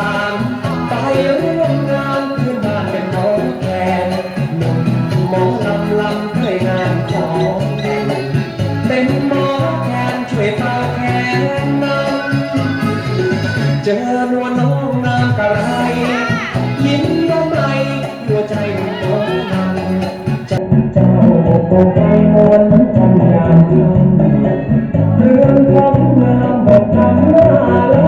านไปเรื่องงานขึ้นบ้านเป็นน้องแคนหนุ่มองลำลำด้วยงานของเป็นหมอแคนช่วยพาแคนนำเจอนวน้องนางกระไร ยิ้มละไมหัวใจหนุ่มตัวนั้จัเจ้าตกใจนนยามเรื่องความงบอกทำหน้าแล้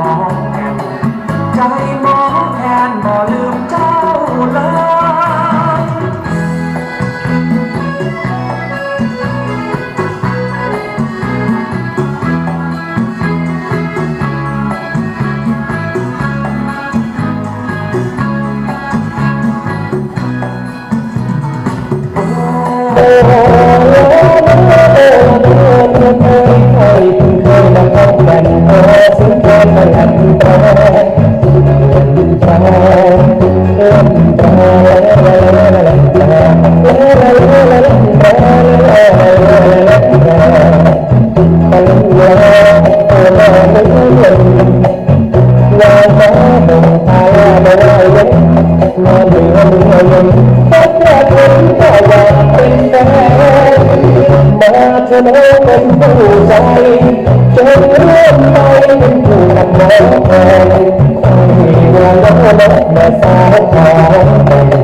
thành ta từng lần ta từng lần ta Hãy subscribe cho kênh Ghiền Mì Gõ Để không bỏ lỡ những video hấp dẫn มาเธอแล้เป็นผู้ใจจนเลื่อนไปเป็นผู้นำน้องไปคอยมาแล้มาสาวทางไ